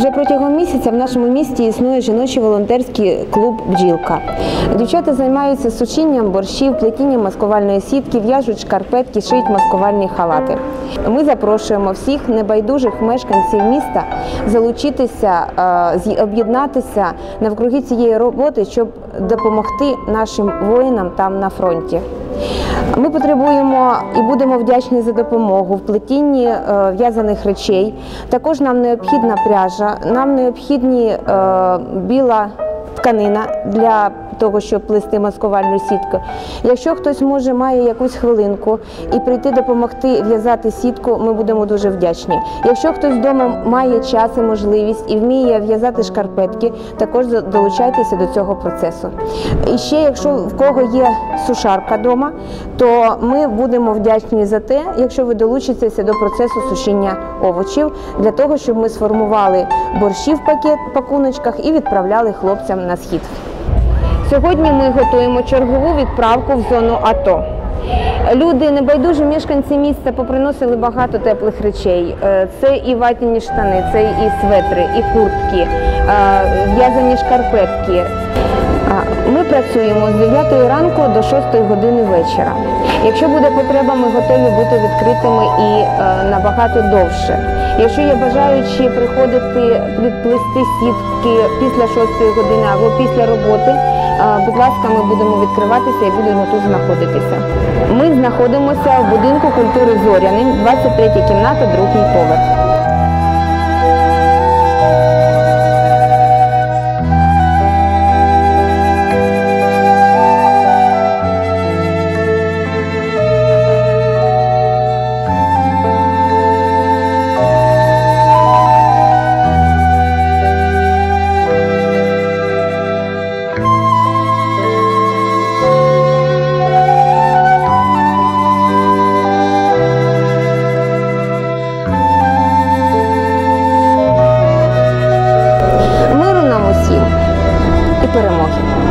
Вже протягом місяця в нашому місті існує жіночий волонтерський клуб Бджілка. Дівчата займаються сушінням борщів, плетінням маскувальної сітки, в'яжуть шкарпетки, шиють маскувальні халати. Ми запрошуємо всіх небайдужих мешканців міста залучитися, е, об'єднатися навкруги цієї роботи, щоб допомогти нашим воїнам там на фронті. Ми потребуємо і будемо вдячні за допомогу в плетінні е, в'язаних речей. Також нам необхідна пряжа, нам необхідні е, біла тканина для того, щоб плести маскувальну сітку. Якщо хтось може має якусь хвилинку і прийти допомогти в'язати сітку, ми будемо дуже вдячні. Якщо хтось вдома має час і можливість і вміє в'язати шкарпетки, також долучайтеся до цього процесу. І ще, якщо в кого є сушарка вдома, то ми будемо вдячні за те, якщо ви долучитеся до процесу сушіння овочів, для того, щоб ми сформували борщі в пакет пакуночках і відправляли хлопцям на схід. Сьогодні ми готуємо чергову відправку в зону АТО. Люди, небайдужі мешканці міста, поприносили багато теплих речей. Е, Це і ватні штани, це і светри, і куртки, е, в'язані шкарпетки. Ми працюємо з 9 ранку до 6 години вечора. Якщо буде потреба, ми готові бути відкритими і е, набагато довше. Якщо є бажаючі приходити плести сітки після 6 години або після роботи, будь ласка, ми будемо відкриватися і будемо тут знаходитися. Ми знаходимося в будинку культури Зоряний, 23 кімната, другий поверх. súper homogéneo.